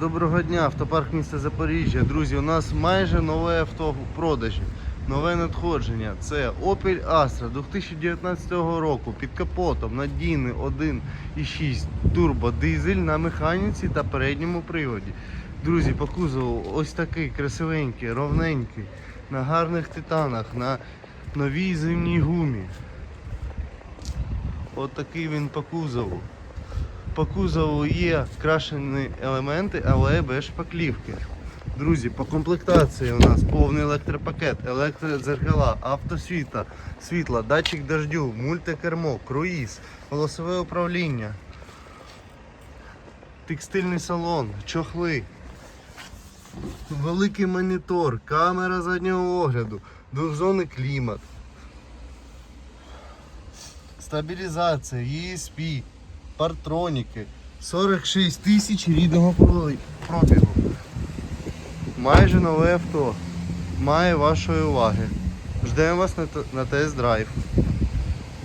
Доброго дня, автопарк міста Запоріжжя. Друзі, у нас майже нове авто в продажі. Нове надходження. Це Opel Astra 2019 року під капотом надійний 1,6 турбо дизель на механіці та передньому приводі. Друзі, по кузову ось такий красивенький, ровненький, на гарних титанах, на новій зимній гумі. От такий він по кузову. По кузову є крашені елементи, але без шпаклівки. Друзі, по комплектації у нас повний електропакет, електродзеркала, автосвіта, світла, датчик дождю, мультикермо, круїз, голосове управління, текстильний салон, чохли, великий монітор, камера заднього огляду, двохзонний клімат, стабілізація, ESP, партроніки, 46 тисяч рідного пробігу. Майже нове авто. Має вашої уваги. Ждемо вас на тест-драйв.